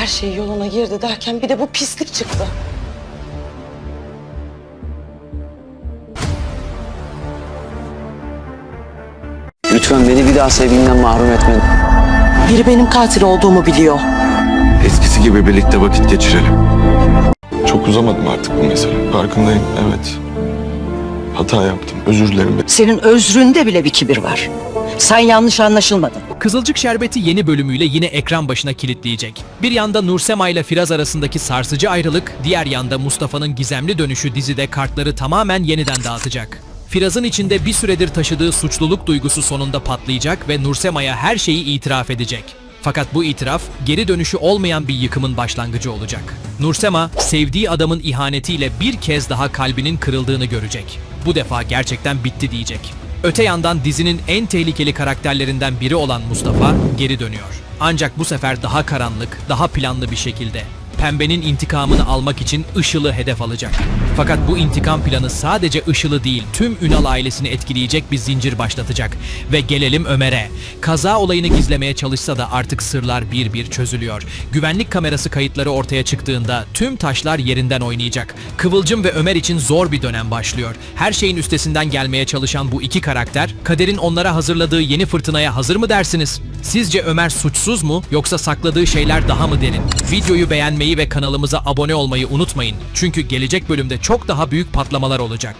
Her şey yoluna girdi derken bir de bu pislik çıktı. Lütfen beni bir daha sevginden mahrum etme. Biri benim katil olduğumu biliyor. Eskisi gibi birlikte vakit geçirelim. Çok uzamadım artık bu mesele. Farkındayım, evet. Hata yaptım, özür dilerim. Senin özründe bile bir kibir var. Sen yanlış anlaşılmadın. Kızılcık Şerbeti yeni bölümüyle yine ekran başına kilitleyecek. Bir yanda Nursema ile Firaz arasındaki sarsıcı ayrılık, diğer yanda Mustafa'nın gizemli dönüşü dizide kartları tamamen yeniden dağıtacak. Firaz'ın içinde bir süredir taşıdığı suçluluk duygusu sonunda patlayacak ve Nursema'ya her şeyi itiraf edecek. Fakat bu itiraf geri dönüşü olmayan bir yıkımın başlangıcı olacak. Nursema, sevdiği adamın ihanetiyle bir kez daha kalbinin kırıldığını görecek. Bu defa gerçekten bitti diyecek. Öte yandan dizinin en tehlikeli karakterlerinden biri olan Mustafa geri dönüyor. Ancak bu sefer daha karanlık, daha planlı bir şekilde. Pembe'nin intikamını almak için Işıl'ı hedef alacak. Fakat bu intikam planı sadece Işıl'ı değil tüm Ünal ailesini etkileyecek bir zincir başlatacak. Ve gelelim Ömer'e. Kaza olayını gizlemeye çalışsa da artık sırlar bir bir çözülüyor. Güvenlik kamerası kayıtları ortaya çıktığında tüm taşlar yerinden oynayacak. Kıvılcım ve Ömer için zor bir dönem başlıyor. Her şeyin üstesinden gelmeye çalışan bu iki karakter, kaderin onlara hazırladığı yeni fırtınaya hazır mı dersiniz? Sizce Ömer suçsuz mu yoksa sakladığı şeyler daha mı derin? Videoyu beğenmeyi ve kanalımıza abone olmayı unutmayın. Çünkü gelecek bölümde çok daha büyük patlamalar olacak.